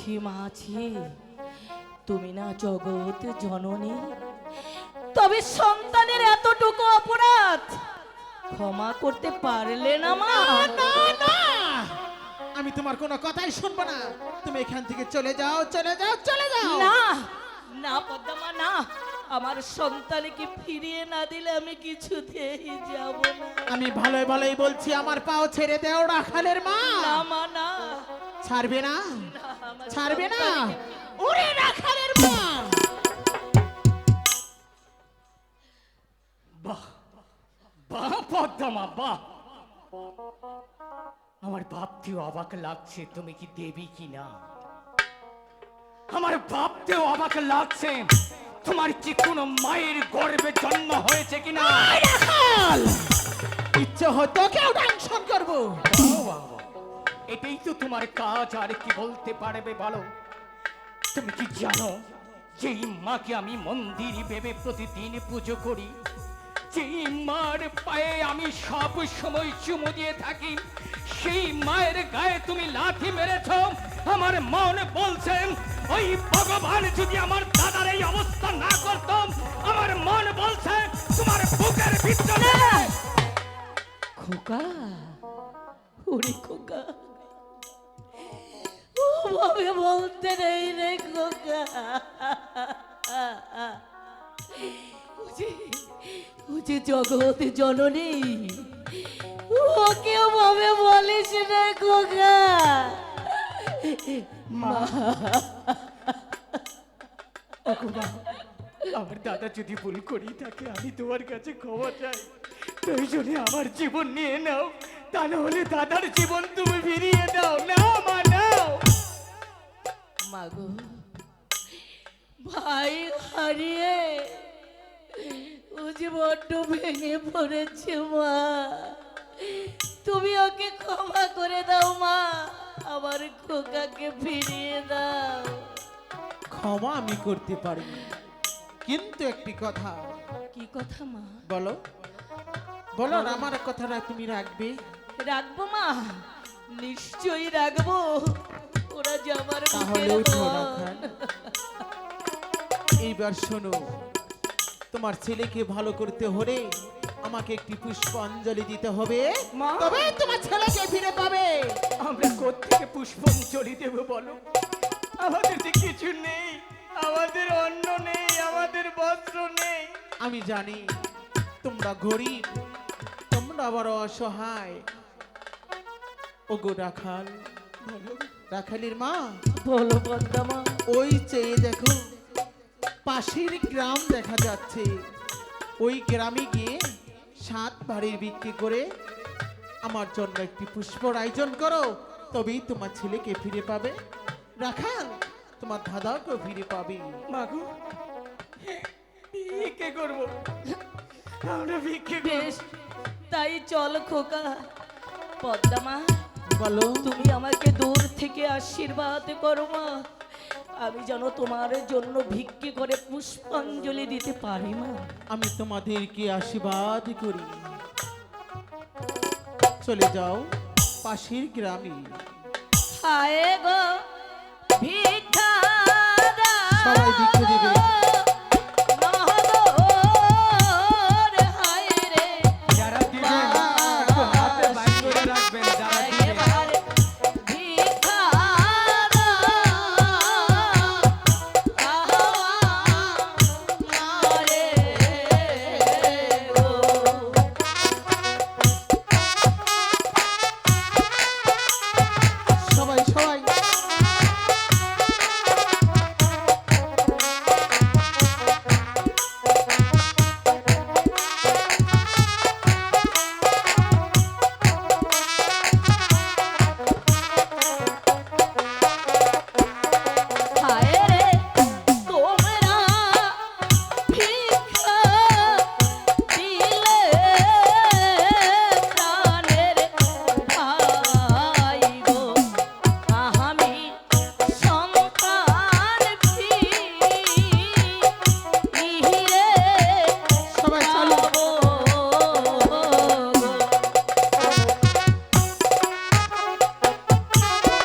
ছি মা ছি তুমি না জগৎ জননী। তবে সন্তানের এতটুকু অপরাধ ক্ষমা করতে পারলে না মা। না না আমি তোমার কোনো কথাই শুনব না। তুমি এখান থেকে চলে যাও চলে যাও চলে যাও। না না পদ্মা না। আমার সন্তানকে ফিরিয়ে না দিলে আমি কিছুতেই যাব না। আমি ভালোই ভালোই বলছি আমার পাও ছেড়ে দেও রাখালের মা। না মা না। ছাড়বে না ছাড়বে না। ওরে রাখালের মা। বাহ বাহ পদ্মা বাহ। আমার ভাবতেও অবাক লাগছে তুমি কি দেবী কি না? আমার ভাবতেও অবাক লাগছে তোমার কি কোনো মায়ের গর্ভে জন্ম হয়েছে কিনা ইচ্ছে হতো কেউ টেনশন বাহ। এটাই তো তোমার কাজ আর কি বলতে পারবে বলো? তুমি কি জানো যেই মাকে আমি মন্দির ভেবে প্রতিদিন পুজো করি? যেই মার পায়ে আমি সব সময় চুমু দিয়ে থাকি? সেই মায়ের গায়ে তুমি লাথি মেরেছ? আমার মন বলছেন ওই ভগবান যদি আমার দাদার এই অবস্থা না করতাম আমার মন বলছে তোমার বুকের ভিতরে খোকা, ওরে খোকা। ওভাবে বলতে নেই রে খোকা যে জগৎ জননী ওকে ওভাবে বলিস রে খোকা মা আমার দাদা যদি ভুল করি থাকে আমি তোমার কাছে ক্ষমা চাই প্রয়োজনে আমার জীবন নিয়ে নাও তা না হলে দাদার জীবন তুমি ফিরিয়ে দাও না মা নাও মাগো। ভাই হারিয়ে ও যে ভেঙে পড়েছে মা। তুমি ওকে ক্ষমা করে দাও মা আমার খোকাকে ফিরিয়ে দাও। ক্ষমা আমি করতে পারি কিন্তু একটি কথা। কি কথা মা? বলো। বলো না, আমার কথাটা তুমি রাখবে? রাখব মা? নিশ্চয়ই রাখব। তাহলে। এইবার শোনো তোমার ছেলেকে ভালো করতে হলে আমাকে একটি পুষ্পাঞ্জলি দিতে হবে। মা। তবে তোমার ছেলেকে ফিরে পাবে? আমরা কোথেকে পুষ্পাঞ্জলি দেব বলো? আমাদের যে কিছু নেই আমাদের অন্ন নেই আমাদের বস্ত্র নেই। আমি জানি তোমরা গরিব তোমরা বড় অসহায়। ওগো রাখাল বলো রাখালির মা বলো পদ্মা ওই চেয়ে দেখো পাশের গ্রাম দেখা যাচ্ছে। ওই গ্রামে গিয়ে সাত বাড়ির বিক্রি করে আমার জন্য একটি পুষ্পর আয়োজন করো তবেই তোমার ছেলেকে ফিরে পাবে। রাখাল তোমার দাদাকেও ফিরে পাবে। মাগো ভিক্ষে করব? আমরা ভিক্ষে করব। বেশ তাই চল খোকা পদ্মা বলো তুমি আমাকে দূর থেকে আশীর্বাদ করো মা। আমি যেন তোমার জন্য ভিক্ষে করে পুষ্পাঞ্জলি দিতে পারি মা। আমি তোমাদেরকে আশীর্বাদ করি। চলে যাও পাশের গ্রামে। হায় গো ভিক্ষা সবাই ভিক্ষে দেবে।